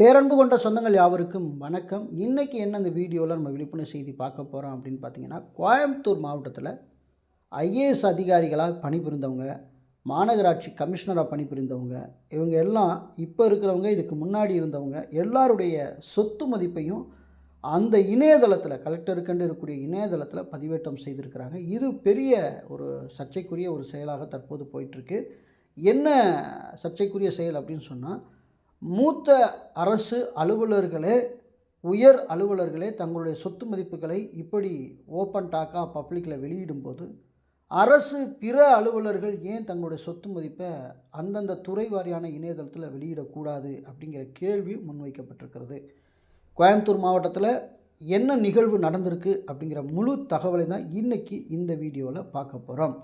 பேரன்பு கொண்ட சொந்தங்கள் யாவருக்கும் வணக்கம். இன்றைக்கி என்ன இந்த வீடியோவில் நம்ம விழிப்புணர்வு செய்தி பார்க்க போகிறோம் அப்படின்னு பார்த்தீங்கன்னா கோயம்புத்தூர் மாவட்டத்தில் ஐஏஎஸ் அதிகாரிகளாக பணிபுரிந்தவங்க மாநகராட்சி கமிஷனராக பணிபுரிந்தவங்க இவங்க எல்லாம் இப்போ இருக்கிறவங்க இதுக்கு முன்னாடி இருந்தவங்க எல்லாருடைய சொத்து மதிப்பையும் அந்த இணையதளத்தில் கலெக்டருக்கென்று இருக்கக்கூடிய இணையதளத்தில் பதிவேற்றம் செய்திருக்கிறாங்க. இது பெரிய ஒரு சர்ச்சைக்குரிய ஒரு செயலாக தற்போது போயிட்டுருக்கு என்ன சர்ச்சைக்குரிய செயல் அப்படின்னு சொன்னால் மூத்த அரசு அலுவலர்களே உயர் அலுவலர்களே தங்களுடைய சொத்து மதிப்புகளை இப்படி ஓப்பன் டாக்காக பப்ளிக்கில் வெளியிடும்போது அரசு பிற அலுவலர்கள் ஏன் தங்களுடைய சொத்து மதிப்பை அந்தந்த துறை வாரியான இணையதளத்தில் வெளியிடக்கூடாது அப்படிங்கிற கேள்வி முன்வைக்கப்பட்டிருக்கிறது. கோயம்புத்தூர் மாவட்டத்தில் என்ன நிகழ்வு நடந்திருக்கு அப்படிங்கிற முழு தகவலை தான் இன்றைக்கி இந்த வீடியோவில் பார்க்க போகிறோம்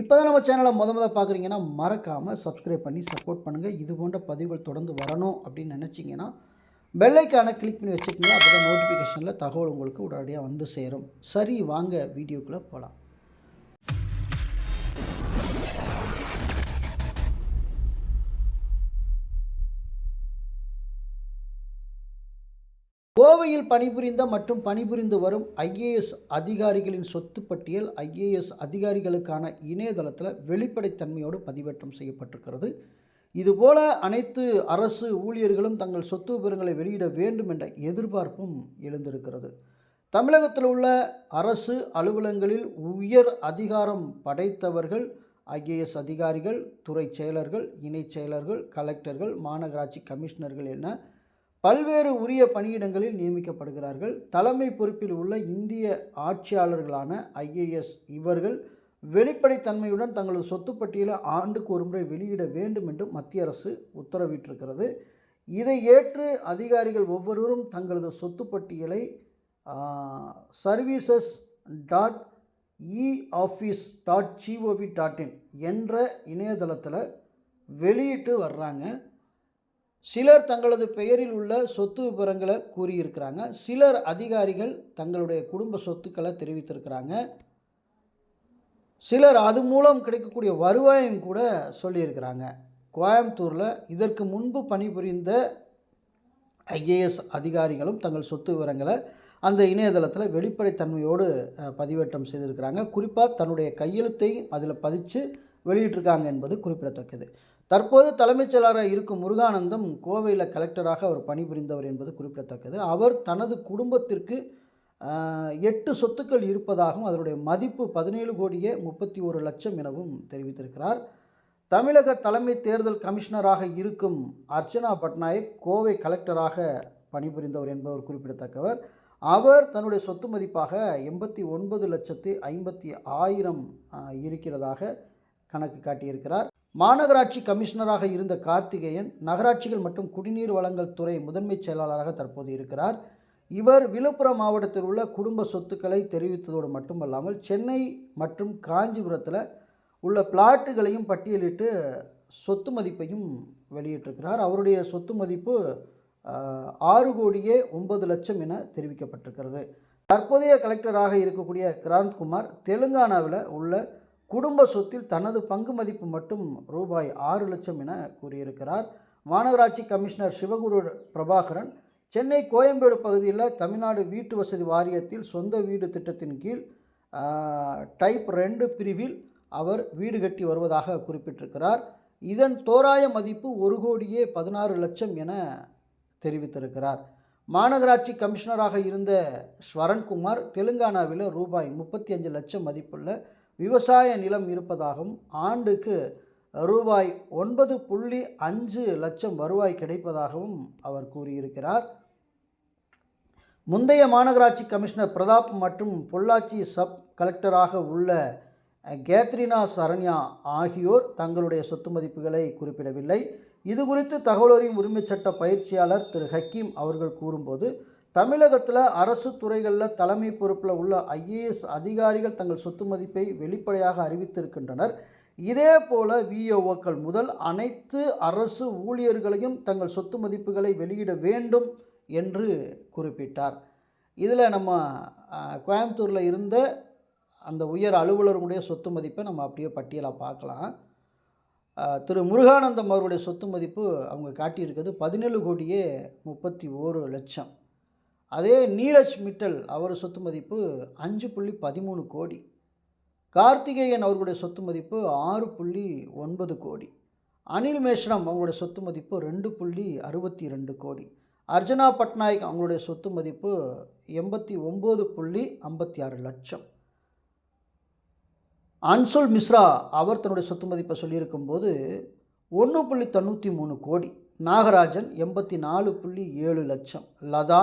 இப்போ தான் நம்ம சேனலை முத முத பார்க்குறீங்கன்னா மறக்காமல் சப்ஸ்கிரைப் பண்ணி சப்போர்ட் பண்ணுங்கள் இது போன்ற பதிவுகள் தொடர்ந்து வரணும் அப்படின்னு நினச்சிங்கன்னா பெல்லைக்கான கிளிக் பண்ணி வச்சுக்கோங்க. அப்போ தான் நோட்டிஃபிகேஷனில் தகவல் உங்களுக்கு உடனடியாக வந்து சேரும். சரி வாங்க வீடியோக்குள்ளே போகலாம் கோவையில் பணிபுரிந்த மற்றும் பணிபுரிந்து வரும் ஐஏஎஸ் அதிகாரிகளின் சொத்து பட்டியல் ஐஏஎஸ் அதிகாரிகளுக்கான இணையதளத்தில் வெளிப்படைத்தன்மையோடு பதிவேற்றம் செய்யப்பட்டிருக்கிறது. இதுபோல அனைத்து அரசு ஊழியர்களும் தங்கள் சொத்து விவரங்களை வெளியிட வேண்டும் என்ற எதிர்பார்ப்பும் எழுந்திருக்கிறது. தமிழகத்தில் உள்ள அரசு அலுவலகங்களில் உயர் அதிகாரம் படைத்தவர்கள் ஐஏஎஸ் அதிகாரிகள் துறை செயலர்கள் இணைச் செயலர்கள் கலெக்டர்கள் மாநகராட்சி கமிஷனர்கள் என பல்வேறு உரிய பணியிடங்களில் நியமிக்கப்படுகிறார்கள். தலைமை பொறுப்பில் உள்ள இந்திய ஆட்சியாளர்களான ஐஏஎஸ் இவர்கள் வெளிப்படைத்தன்மையுடன் தங்களது சொத்து பட்டியலை ஆண்டுக்கு ஒருமுறை வெளியிட வேண்டும் என்று மத்திய அரசு உத்தரவிட்டிருக்கிறது. இதை ஏற்று அதிகாரிகள் ஒவ்வொருவரும் தங்களது சொத்து பட்டியலை services dot e office dot GOV dot in என்ற இணையதளத்தில் வெளியிட்டு வர்றாங்க. சிலர் தங்களது பெயரில் உள்ள சொத்து விவரங்களை கூறியிருக்கிறாங்க. சிலர் அதிகாரிகள் தங்களுடைய குடும்ப சொத்துக்களை தெரிவித்திருக்கிறாங்க. சிலர் அது மூலம் கிடைக்கக்கூடிய வருவாயும் கூட சொல்லியிருக்கிறாங்க. கோயம்புத்தூரில் இதற்கு முன்பு பணிபுரிந்த ஐஏஎஸ் அதிகாரிகளும் தங்கள் சொத்து விவரங்களை அந்த இணையதளத்தில் வெளிப்படைத்தன்மையோடு பதிவேற்றம் செய்திருக்கிறாங்க. குறிப்பாக தன்னுடைய கையெழுத்தையும் அதில் பதித்து வெளியிட்டிருக்காங்க என்பது குறிப்பிடத்தக்கது. தற்போது தலைமைச் செயலராக இருக்கும் முருகானந்தம் கோவையில் கலெக்டராக அவர் பணிபுரிந்தவர் என்பது குறிப்பிடத்தக்கது. அவர் தனது குடும்பத்திற்கு எட்டு சொத்துக்கள் இருப்பதாகவும் அதனுடைய மதிப்பு பதினேழு கோடியே முப்பத்தி ஒரு லட்சம் எனவும் தெரிவித்திருக்கிறார். தமிழக தலைமை தேர்தல் கமிஷனராக இருக்கும் அர்ச்சனா பட்நாயக் கோவை கலெக்டராக பணிபுரிந்தவர் என்பவர் குறிப்பிடத்தக்கவர். அவர் தன்னுடைய சொத்து மதிப்பாக எண்பத்தி ஒன்பது லட்சத்து ஐம்பத்தி ஆயிரம் இருக்கிறதாக கணக்கு காட்டியிருக்கிறார். மாநகராட்சி கமிஷனராக இருந்த கார்த்திகேயன் நகராட்சிகள் மற்றும் குடிநீர் வழங்கல் துறை முதன்மைச் செயலாளராக தற்போது இருக்கிறார். இவர் விழுப்புரம் மாவட்டத்தில் உள்ள குடும்ப சொத்துக்களை தெரிவித்ததோடு மட்டுமல்லாமல் சென்னை மற்றும் காஞ்சிபுரத்தில் உள்ள பிளாட்டுகளையும் பட்டியலிட்டு சொத்து மதிப்பையும் வெளியிட்டிருக்கிறார். அவருடைய சொத்து மதிப்பு ஆறு கோடியே ஒன்பது லட்சம் என தெரிவிக்கப்பட்டிருக்கிறது. தற்போதைய கலெக்டராக இருக்கக்கூடிய கிராந்த்குமார் தெலுங்கானாவில் உள்ள குடும்ப சொத்தில் தனது பங்கு மதிப்பு மட்டும் ரூபாய் ஆறு லட்சம் என கூறியிருக்கிறார். மாநகராட்சி கமிஷனர் சிவகுரு பிரபாகரன் சென்னை கோயம்பேடு பகுதியில் தமிழ்நாடு வீட்டு வசதி வாரியத்தில் சொந்த வீடு திட்டத்தின் கீழ் டைப் ரெண்டு பிரிவில் அவர் வீடு கட்டி வருவதாக குறிப்பிட்டிருக்கிறார். இதன் தோராய மதிப்பு ஒரு கோடியே பதினாறு லட்சம் என தெரிவித்திருக்கிறார். மாநகராட்சி கமிஷனராக இருந்த ஸ்வரன்குமார் தெலுங்கானாவில் ரூபாய் முப்பத்தி அஞ்சு லட்சம் மதிப்புள்ள விவசாய நிலம் இருப்பதாகவும் ஆண்டுக்கு ரூபாய் ஒன்பது புள்ளி அஞ்சு லட்சம் வருவாய் கிடைப்பதாகவும் அவர் கூறியிருக்கிறார். முந்தைய மாநகராட்சி கமிஷனர் பிரதாப் மற்றும் பொள்ளாச்சி சப் கலெக்டராக உள்ள கேத்ரினா சரண்யா ஆகியோர் தங்களுடைய சொத்து மதிப்புகளை குறிப்பிடவில்லை. இது குறித்து தகவல் உரிமைச் சட்ட பயிற்சியாளர் திரு ஹக்கீம் அவர்கள் கூறும்போது தமிழகத்தில் அரசு துறைகளில் தலைமை பொறுப்பில் உள்ள ஐஏஎஸ் அதிகாரிகள் தங்கள் சொத்து மதிப்பை வெளிப்படையாக அறிவித்திருக்கின்றனர். இதே போல விஓஓக்கள் முதல் அனைத்து அரசு ஊழியர்களையும் தங்கள் சொத்து மதிப்புகளை வெளியிட வேண்டும் என்று குறிப்பிட்டார். இதில் நம்ம கோயம்புத்தூரில் இருந்த அந்த உயர் அலுவலர்களுடைய சொத்து மதிப்பை நம்ம அப்படியே பட்டியலாக பார்க்கலாம். திரு முருகானந்தம் அவருடைய சொத்து மதிப்பு அவங்க காட்டியிருக்கிறது பதினேழு கோடியே முப்பத்தி ஓரு லட்சம். அதே நீரஜ் மிட்டல் அவர் சொத்து மதிப்பு அஞ்சு புள்ளி பதிமூணு கோடி. கார்த்திகேயன் அவர்களுடைய சொத்து மதிப்பு ஆறு புள்ளி ஒன்பது கோடி. அனில் மேஷ்ரம் அவங்களுடைய சொத்து மதிப்பு ரெண்டு புள்ளி அறுபத்தி ரெண்டு கோடி. அர்ஜுனா பட்நாயக் அவங்களுடைய சொத்து மதிப்பு எண்பத்தி ஒம்பது புள்ளி ஐம்பத்தி ஆறு லட்சம். அன்சுல் மிஸ்ரா அவர் தன்னுடைய சொத்து மதிப்பை சொல்லியிருக்கும்போது ஒன்று புள்ளி தொண்ணூற்றி மூணு கோடி. நாகராஜன் எண்பத்தி நாலு புள்ளி ஏழு லட்சம். லதா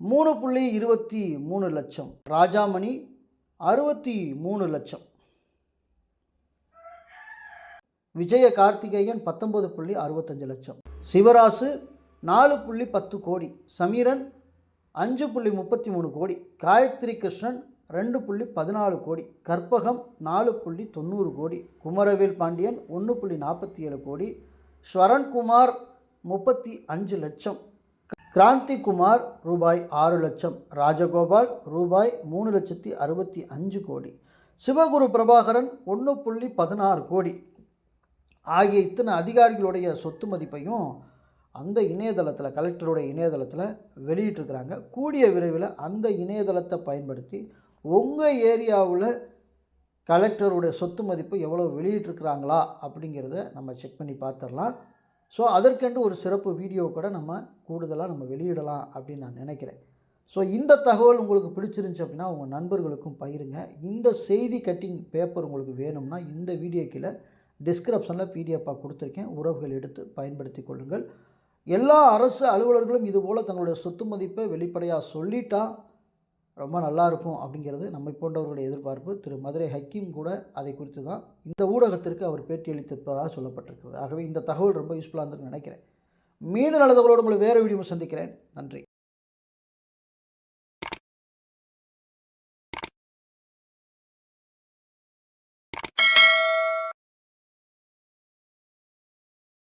மூணு புள்ளி இருபத்தி மூணு லட்சம். ராஜாமணி அறுபத்தி மூணு லட்சம். விஜய கார்த்திகேயன் பத்தொம்பது புள்ளி அறுபத்தஞ்சு லட்சம். சிவராசு நாலு புள்ளி பத்து கோடி. சமீரன் அஞ்சு புள்ளி முப்பத்தி மூணு கோடி. காயத்ரி கிருஷ்ணன் ரெண்டு புள்ளி பதினாலு கோடி. கற்பகம் நாலு புள்ளி தொண்ணூறு கோடி. குமரவேல் பாண்டியன் ஒன்று புள்ளி நாற்பத்தி ஏழு கோடி. ஸ்வரன்குமார் முப்பத்தி அஞ்சு லட்சம். கிராந்திகுமார் ரூபாய் ஆறு லட்சம். ராஜகோபால் ரூபாய் மூணு லட்சத்தி அறுபத்தி அஞ்சு கோடி. சிவகுரு பிரபாகரன் ஒன்று புள்ளி பதினாறு கோடி. ஆகிய இத்தனை அதிகாரிகளுடைய சொத்து மதிப்பையும் அந்த இணையதளத்தில் கலெக்டருடைய இணையதளத்தில் வெளியிட்டிருக்கிறாங்க. கூடிய விரைவில் அந்த இணையதளத்தை பயன்படுத்தி உங்கள் ஏரியாவில் கலெக்டருடைய சொத்து மதிப்பு எவ்வளோ வெளியிட்டிருக்கிறாங்களா அப்படிங்கிறத நம்ம செக் பண்ணி பார்த்துடலாம். ஸோ அதற்கென்று ஒரு சிறப்பு வீடியோ கூட நம்ம கூடுதலாக நம்ம வெளியிடலாம் அப்படின்னு நான் நினைக்கிறேன். ஸோ இந்த தகவல் உங்களுக்கு பிடிச்சிருந்துச்சு அப்படின்னா உங்கள் நண்பர்களுக்கும் பகிருங்க. இந்த செய்தி கட்டிங் பேப்பர் உங்களுக்கு வேணும்னா இந்த வீடியோ கீழே டிஸ்கிரிப்ஷனில் பிடிஎஃபாக கொடுத்துருக்கேன். உறவுகள் எடுத்து பயன்படுத்தி கொள்ளுங்கள். எல்லா அரசு அலுவலர்களும் இதுபோல் தங்களுடைய சொத்து மதிப்பை வெளிப்படையாக சொல்லிட்டா ரொம்ப நல்லா இருக்கும் அப்படிங்கிறது நம்மை போன்றவர்களுடைய எதிர்பார்ப்பு. திரு. மதுரை ஹக்கீம் கூட அதை குறித்து தான் இந்த ஊடகத்திற்கு அவர் பேட்டியளித்திருப்பதாக சொல்லப்பட்டிருக்கிறது. ஆகவே இந்த தகவல் ரொம்ப யூஸ்ஃபுல்லாக இருந்திருக்குன்னு நினைக்கிறேன். மீண்டும் நல்ல தகவலோடு உங்களை வேறு வீடியோ சந்திக்கிறேன். நன்றி.